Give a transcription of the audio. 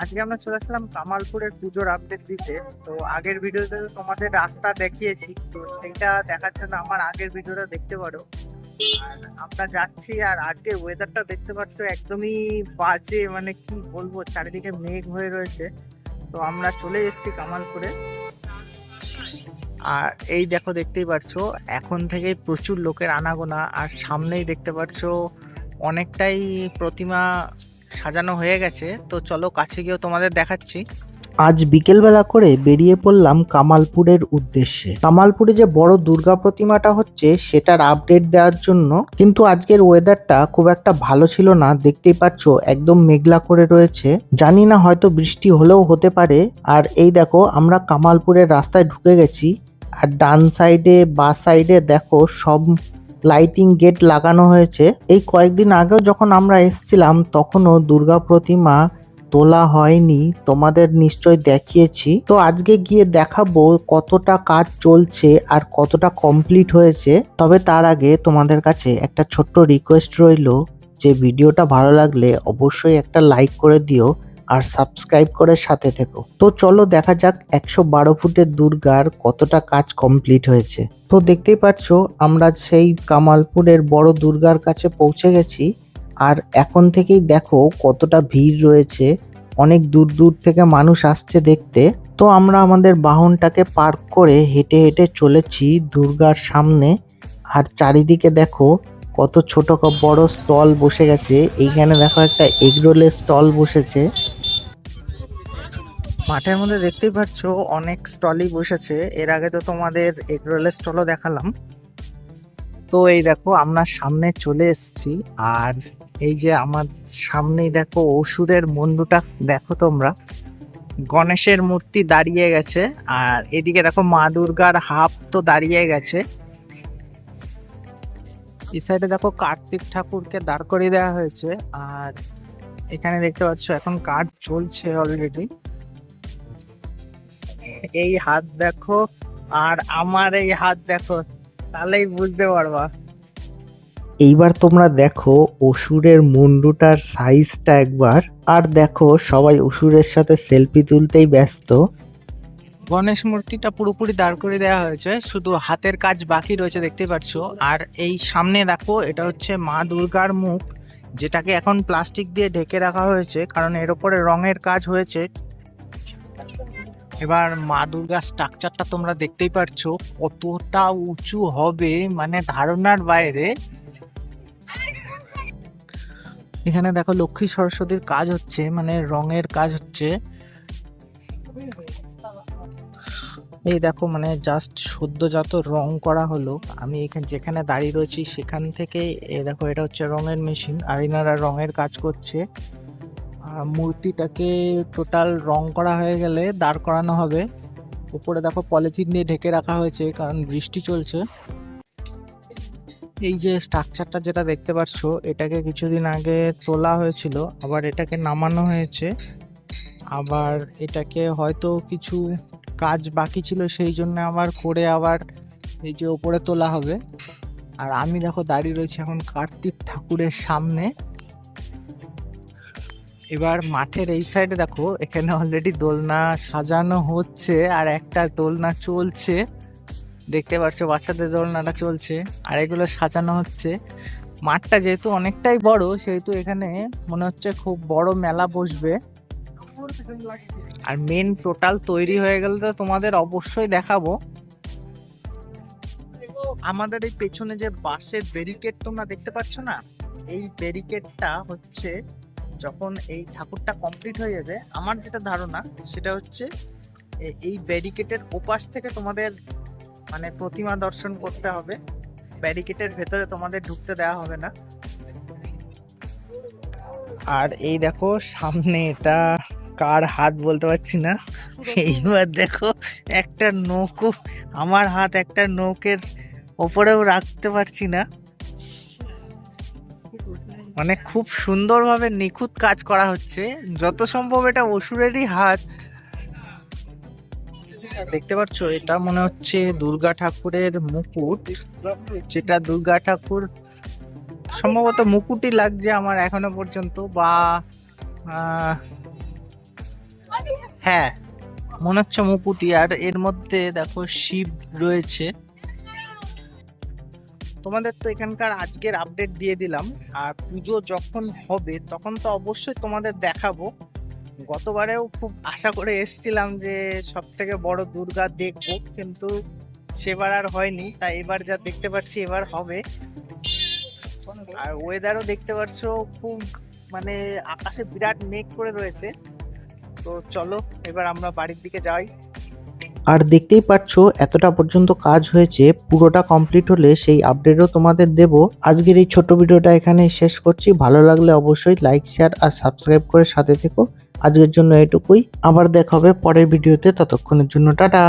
আজকে আমরা চলে আসলাম কামালপুরের পুজোর আপডেট দিতে। তো আগের ভিডিওতে তো তোমাদের রাস্তা দেখিয়েছি, তো সেইটা দেখার জন্য আমার আগের ভিডিওটা দেখতে পারো। আর আমরা যাচ্ছি আর আজকে ওয়েদারটা দেখতে পাচ্ছ একদমই বাজে মানে কি বলব, চারিদিকে মেঘ হয়ে রয়েছে। তো আমরা চলে এসেছি কামালপুরে। আর এই দেখো দেখতেই পাচ্ছ, এখন থেকেই প্রচুর লোকের আনাগোনা, আর সামনেই দেখতে পাচ্ছ অনেকটাই প্রতিমা সাজানো হয়ে গেছে। তো চলো কাছে গিয়েও তোমাদের দেখাচ্ছি। আজ বিকেলবেলা করে বেরিয়ে পড়লাম কামালপুরের উদ্দেশ্যে। কামালপুরে যে বড় দুর্গা প্রতিমাটা হচ্ছে, সেটার আপডেট দেওয়ার জন্য কিন্তু আজকের ওয়েদারটা খুব একটা ভালো ছিল না। দেখতেই পাচ্ছ, একদম মেঘলা করে রয়েছে। জানি না হয়তো বৃষ্টি হলেও হতে পারে। আর এই দেখো, আমরা কামালপুরের রাস্তায় ঢুকে গেছি। আর ডান সাইডে বা সাইডে দেখো, সব লাইটিং গেট লাগানো হয়েছে। এই কয়েকদিন আগেও যখন আমরা এসেছিলাম, তখনও দুর্গা প্রতিমা তোলা হয়নি। তোমাদের নিশ্চয় দেখিয়েছি। তো আজকে গিয়ে দেখাবো কতটা কাজ চলছে আর কতটা কমপ্লিট হয়েছে। তবে তার আগে তোমাদের কাছে একটা ছোট্ট রিকোয়েস্ট রইল যে ভিডিওটা ভালো লাগলে অবশ্যই একটা লাইক করে দিও। আর সাবস্ক্রাইব করে সাথে থেকো। তো চলো দেখা যাক একশো বারো ফুটের দুর্গার কতটা কাজ কমপ্লিট হয়েছে। তো দেখতেই পাচ্ছ আমরা সেই কামালপুরের বড় দুর্গার কাছে পৌঁছে গেছি। আর এখন থেকেই দেখো কতটা ভিড় রয়েছে। অনেক দূর দূর থেকে মানুষ আসছে দেখতে। তো আমরা আমাদের বাহনটাকে পার্ক করে হেঁটে হেঁটে চলেছি দুর্গার সামনে। আর চারিদিকে দেখো কত ছোট বড় স্টল বসে গেছে। এইখানে দেখো একটা এগরোলের স্টল বসেছে। মাঠের মধ্যে দেখতেই পাচ্ছ অনেক স্টলই বসেছে। এর আগে তো তোমাদের এগরোলের স্টলও দেখালাম। তো এই দেখো, আমরা সামনে চলে এসেছি। আর এই যে আমার সামনেই দেখো অসুরের মন্ডুটা দেখো তোমরা। গণেশের মূর্তি দাঁড়িয়ে গেছে। আর এদিকে দেখো, মা দুর্গার হাফ তো দাঁড়িয়ে গেছে। এই সাইডে দেখো, কার্তিক ঠাকুরকে দাঁড় করিয়ে দেওয়া হয়েছে। আর এখানে দেখতে পাচ্ছ, এখন কাজ চলছে অলরেডি এই হাত দেখো আর আমার এই হাত দেখো তাহলেই বুঝতে পারবা। এইবার তোমরা দেখো অসুরের মুন্ডুটার সাইজটা একবার আর দেখো সবাই অসুরের সাথে সেলফি তুলতেই ব্যস্ত। গণেশ মূর্তিটা পুরোপুরি দাঁড় করে দেওয়া হয়েছে শুধু হাতের কাজ বাকি রয়েছে দেখতে পাচ্ছ। আর এই সামনে দেখো এটা হচ্ছে মা দুর্গার মুখ যেটাকে এখন প্লাস্টিক দিয়ে ঢেকে রাখা হয়েছে কারণ এর উপরে রঙের কাজ হয়েছে। এবার মা দুর্গার স্ট্রাকচারটা তোমরা দেখতেই পারছ, কতটা উঁচু হবে মানে ধারণার বাইরে। এখানে দেখো লক্ষ্মী সরস্বতীর কাজ হচ্ছে মানে রঙের কাজ হচ্ছে। এই দেখো মানে জাস্ট সদ্যজাত রং করা হলো। আমি এখানে যেখানে দাঁড়িয়ে রয়েছি সেখান থেকে এ দেখো এটা হচ্ছে রঙের মেশিন আর এনারা রঙের কাজ করছে। মূর্তিটাকে টোটাল রং করা হয়ে গেলে দাঁড় করানো হবে। উপরে দেখো পলিথিন দিয়ে ঢেকে রাখা হয়েছে, কারণ বৃষ্টি চলছে। এই যে স্ট্রাকচারটা যেটা দেখতে পাচ্ছ, এটাকে কিছুদিন আগে তোলা হয়েছিল, আবার এটাকে নামানো হয়েছে। আবার এটাকে হয়তো কিছু কাজ বাকি ছিল, সেই জন্য আবার করে আবার এই যে ওপরে তোলা হবে। আর আমি দেখো দাঁড়িয়ে রয়েছি এখন কার্তিক ঠাকুরের সামনে। এবার মাঠের এই সাইডে দেখো, এখানে অলরেডি দোলনা সাজানো হচ্ছে আর একটা দোলনা চলছে। দেখতে পাচ্ছ, বাচ্চাদের দোলনাটা চলছে আর এগুলো সাজানো হচ্ছে। মাঠটা যেহেতু অনেকটাই বড়, সেহেতু এখানে মনে হচ্ছে খুব বড় মেলা বসবে। আর মেন টোটাল তৈরি হয়ে গেলে তো তোমাদের অবশ্যই দেখাবো। আমাদের এই পেছনে যে বাসের ব্যারিকেড তোমরা দেখতে পাচ্ছ না? এই ব্যারিকেডটা হচ্ছে যখন এই ঠাকুরটা কমপ্লিট হয়ে যাবে আমার যেটা ধারণা সেটা হচ্ছে এই ব্যারিকেটের ওপাশ থেকে তোমাদের মানে প্রতিমা দর্শন করতে হবে। ব্যারিকেটের ভেতরে তোমাদের ঢুকতে দেওয়া হবে না। আর এই দেখো সামনে এটা কার হাত বলতে পারছি না। এইবার দেখো একটা নৌকো আমার হাত একটা নৌকের ওপরেও রাখতে পারছি না। মানে খুব সুন্দরভাবে নিখুঁত কাজ করা হচ্ছে। যত সম্ভব এটা অসুরেরই হাত। দেখতে পাচ্ছ, এটা মনে হচ্ছে দুর্গা ঠাকুরের মুকুট। যেটা দুর্গা ঠাকুর সম্ভবত মুকুটই লাগছে আমার এখনও পর্যন্ত বা হ্যাঁ মনে হচ্ছে মুকুটি আর এর মধ্যে দেখো শিব রয়েছে। তোমাদের তো এখানকার আজকের আপডেট দিয়ে দিলাম। আর পুজো যখন হবে, তখন তো অবশ্যই তোমাদের দেখাবো। গতবারেও খুব আশা করে এসেছিলাম যে সব থেকে বড় দুর্গা দেখব, কিন্তু সেবার আর হয়নি, তাই এবার যা দেখতে পাচ্ছি এবার হবে। আর ওয়েদারও দেখতে পাচ্ছ, খুব মানে আকাশে বিরাট মেঘ করে রয়েছে। তো চলো, এবার আমরা বাড়ির দিকে যাই। আর দেখতেই পাচ্ছ, এতটা পর্যন্ত কাজ হয়েছে, পুরোটা কমপ্লিট হলে সেই আপডেটও তোমাদের দেব। আজকের এই ছোট ভিডিওটা এখানে শেষ করছি। ভালো লাগলে অবশ্যই লাইক শেয়ার আর সাবস্ক্রাইব করে সাথে থেকো। আজকের জন্য এটুকুই। আবার দেখা হবে পরের ভিডিওতে, ততক্ষণের জন্য টাটা!